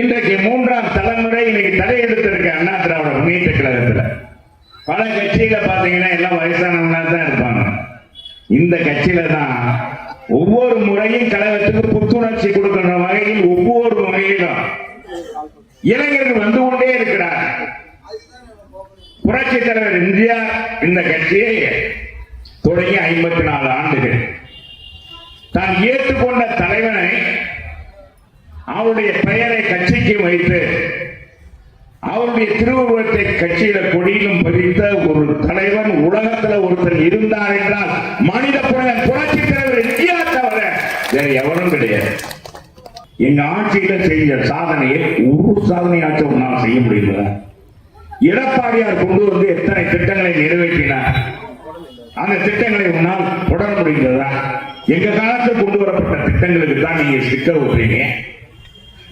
இன்றைக்கு மூன்றாம் தலைமுறை இன்னைக்கு தலையெடுத்திருக்க அண்ணா திராவிட முன்னேற்ற கழகத்துல. பல கட்சியில பாத்தீங்கன்னா எல்லாம் வயசானவங்களா தான் இருப்பாங்க. இந்த கட்சியில தான் ஒவ்வொரு முறையும் கழகத்துக்கு புத்துணர்ச்சி கொடுக்கின்ற வகையில் ஒவ்வொரு வகையிலும் இளைஞர்கள் வந்து கொண்டே இருக்கிறார். புரட்சி தலைவர் எம்ஜிஆர் இந்த கட்சியை தொடங்கி ஐம்பத்தி நாலு ஆண்டுகள். தான் ஏற்றுக்கொண்ட தலைவனை அவருடைய பெயரை கட்சிக்கு வைத்து அவருடைய திருவுருவத்தை கட்சியில கொடியிலும் பதித்த ஒரு தலைவன் உலகத்துல ஒருத்தர் இருந்தார் என்றால் மனித புலன் புரட்சி தலைவர் இந்தியா தவிர வேற எவரும் கிடையாது. எங்க ஆட்சியில செய்த சாதனையை ஒரு சாதனையாச்சும் உன்னால் செய்ய முடியல எடப்பாடியார் கொண்டு வந்து எத்தனை திட்டங்களை நிறைவேற்றினார் அந்த திட்டங்களை உன்னால் தொடர முடிந்ததா? எங்க காலத்தில் கொண்டு வரப்பட்ட திட்டங்களுக்கு தான் நீங்க சிக்க விட்டுறீங்க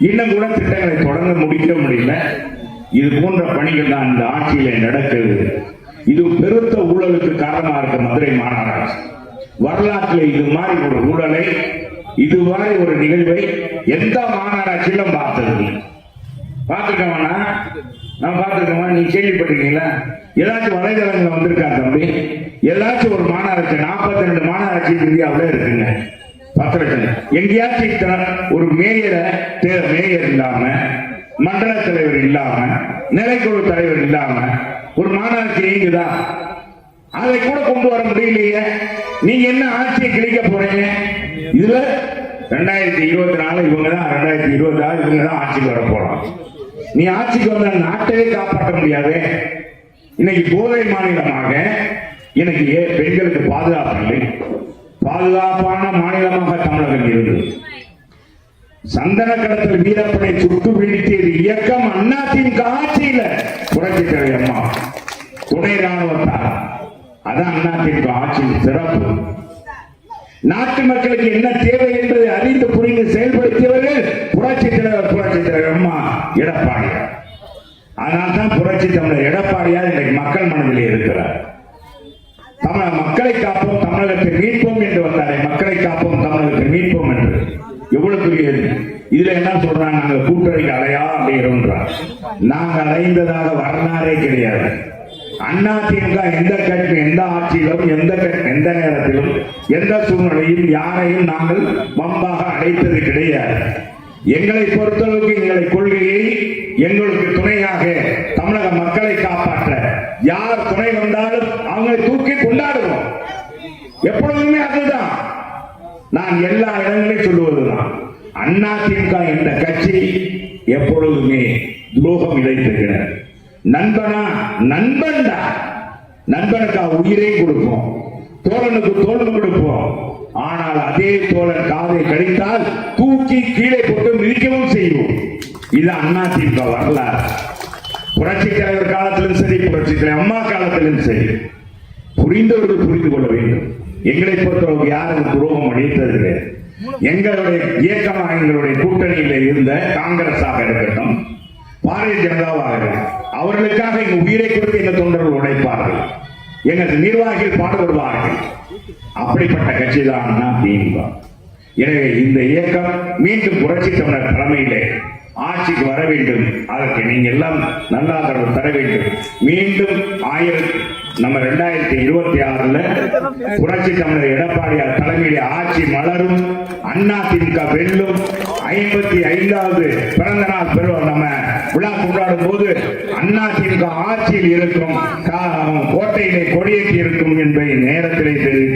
இன்னும் கூட திட்டங்களை தொடர்ந்து முடிக்க முடியல இது போன்ற பணிகள் தான் இந்த ஆட்சியில நடக்குது இது பெருத்த ஊழலுக்கு காரணமா இருக்க மதுரை மாநகராட்சி. வரலாற்றில் இது மாதிரி ஒரு ஊழலை இதுவரை ஒரு நிகழ்வை எந்த மாநகராட்சியிலும் பார்த்தது இல்லை. பார்த்துக்கவனா நான் பார்த்துக்கோமா நீ கேள்விப்பட்டிருக்கீங்களா? ஏதாச்சும் வலைதளங்கள்ல வந்திருக்கா தம்பி? ஏதாச்சும் ஒரு மாநகராட்சி நாற்பத்தி ரெண்டு மாநகராட்சி இந்தியாவில் இருக்குங்க. பத்திரத்தில் எங்கேயாச்சும் இத்தனை ஒரு மேயரை மேயர் இல்லாம மண்டல தலைவர் இல்லாம நிலைக்குழு தலைவர் இல்லாம ஒரு மாநகராட்சி இயங்குதா அதை கூட கொண்டு வர முடியலையே. நீங்க என்ன ஆட்சியை கிழிக்க போறீங்க? இதுல ரெண்டாயிரத்தி இருபத்தி நாலு இவங்க தான் ரெண்டாயிரத்தி இருபத்தி ஆறு இவங்க தான் ஆட்சிக்கு வர போறோம் நீ ஆட்சிக்கு வந்த நாட்டையே காப்பாற்ற முடியாது. இன்னைக்கு போதை மாநிலமாக எனக்கு பெண்களுக்கு பாதுகாப்பு இல்லை. பாதுகாப்பான மாநிலமாக தமிழகம் இருந்தது. சந்தன கடத்தல் வீரப்பனை சுட்டு வீழ்த்தியது இயக்கம் அண்ணாத்தின் ஆட்சியில புரட்சி தலைவர் அம்மா துணை ராணுவத்தார் அதான் அண்ணாத்தின் ஆட்சியின் சிறப்பு. நாட்டு மக்களுக்கு என்ன தேவை என்பதை அறிந்து புரிந்து செயல்படுத்தியவர்கள் புரட்சி தலைவர் புரட்சி தலைவர் அம்மா எடப்பாடியார் அதனால்தான் புரட்சி தமிழர் எடப்பாடியார் இன்றைக்கு மக்கள் மனதிலே இருக்கிறார். தமிழ மக்களை காப்போம் தமிழகத்தை மீட்போம் என்று வந்தாரே. மக்களை காப்போம் தமிழகத்தை மீட்போம் என்று. எவ்வளவு பெரிய இதுல என்ன சொல்றாங்க? நாங்க கூட்டணிக்கு அலையா அப்படிங்கிறோம் நாங்க அலைந்ததாக வரலாறே கிடையாது. அண்ணா திமுக எந்த கட்சி எந்த ஆட்சியிலும் எந்த எந்த நேரத்திலும் எந்த சூழ்நிலையும் யாரையும் நாங்கள் வம்பாக அழைத்தது கிடையாது. எங்களை பொறுத்தளவுக்கு எங்களை கொள்கையை எங்களுக்கு துணையாக தமிழக மக்களை காப்பாற்ற யார் துணை வந்தாலும் தூக்கி கொண்டாடுவோம் எப்பொழுதுமே அதுதான். நான் எல்லா இடங்களையும் சொல்லுவதுதான். அண்ணா திமுக என்ற கட்சி எப்பொழுதுமே துரோகம் இழைத்திருக்கிறார் நண்பனா நண்பன்டா. நண்பனுக்கா உயிரை கொடுப்போம். தோழனுக்கு தோழன் கொடுப்போம். ஆனால் அதே தோழன் காதை கழித்தால் தூக்கி கீழே போட்டு மிதிக்கவும் செய்வோம் இது அண்ணா திமுக வரலாறு. புரட்சி தலைவர் காலத்திலும் சரி புரட்சி தலைவர் அம்மா காலத்திலும் சரி. புரிந்தவர்கள் புரிந்து கொள்ள வேண்டும். எங்களை பொறுத்தவரைக்கும் யாரும் துரோகம் அளித்தது கிடையாது எங்களுடைய இயக்கமாக எங்களுடைய கூட்டணியில் இருந்த காங்கிரஸாக இருக்கட்டும் பாரதிய ஜனதாவாக இருக்கட்டும் அவர்களுக்காக எங்க உயிரை கொடுத்து எங்க தொண்டர்கள் உழைப்பார்கள். எங்கள் நிர்வாகிகள் பாடுபடுவார்கள். அப்படிப்பட்ட கட்சி தான் திமுக. எனவே இந்த இயக்கம் மீண்டும் புரட்சி தமிழர் தலைமையிலே ஆட்சிக்கு வர வேண்டும். அதற்கு நீங்க எல்லாம் நல்லாதரவு தர வேண்டும். மீண்டும் ஆயிரத்தி நம்ம ரெண்டாயிரத்தி இருபத்தி ஆறுல புரட்சி தமிழர் எடப்பாடியார் தலைமையிலே ஆட்சி மலரும். அண்ணா திமுக வெல்லும். ஐம்பத்தி ஐந்தாவது பிறந்த நாள் பெறுவோம் நம்ம விழா கொண்டாடும் போது அண்ணா திமுக ஆட்சியில் இருக்கும். கோட்டையிலே கொடியேற்றி இருக்கும் என்பதை நேரத்திலே தெரிவித்து